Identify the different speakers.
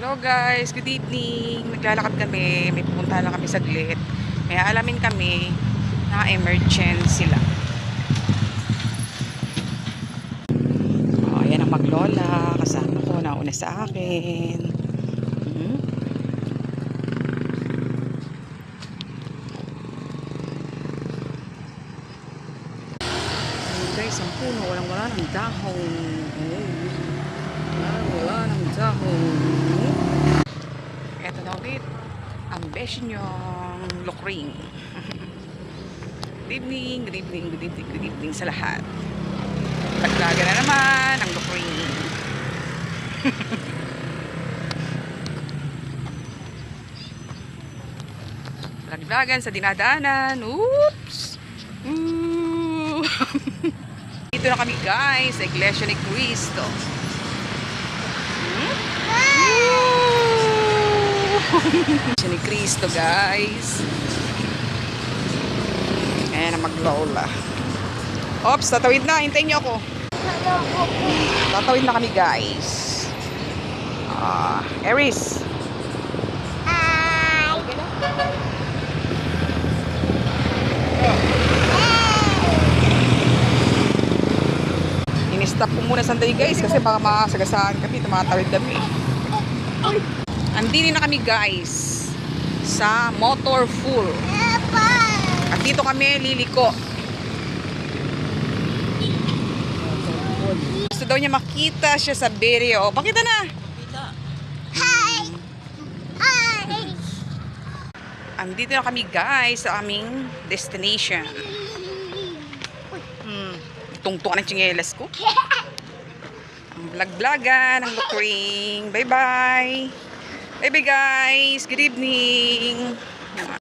Speaker 1: Hello guys, good evening. Naglalakad kami, may pupuntahan lang kami saglit. Kaya alamin kami na emergency lang. Oh, ayan ang maglola. Kasama ko, nauna sa akin. Hmm? Ayun guys, walang wala ng dahon. Oh. Walang wala ng dahon. Eto na ulit, besh niyong lukring. good evening, good evening, good evening, good evening sa lahat. Paglaga na naman ang lukring. Laglagan sa dinadaanan. Oops! Ooh. Dito na kami guys sa Iglesia ni Cristo. Hmm? Iglesia ni Cristo guys. Ayan ang maglola. Ops, tatawid na. Hintayin niyo ako. Tatawid na kami guys. Ah, Eris. In-stop ko muna sandali guys kasi baka makasagasaan kami, tumatawid kami. Andini na kami guys sa Motor Full. At dito kami liliko. Gusto daw niya makita siya sa video. Pakita na! Andito na kami guys sa aming destination. Hmm. Tungtong ng tsinelas ko. Ang vlog-vlogan, ang lukring. Bye-bye. Bye-bye guys. Good evening.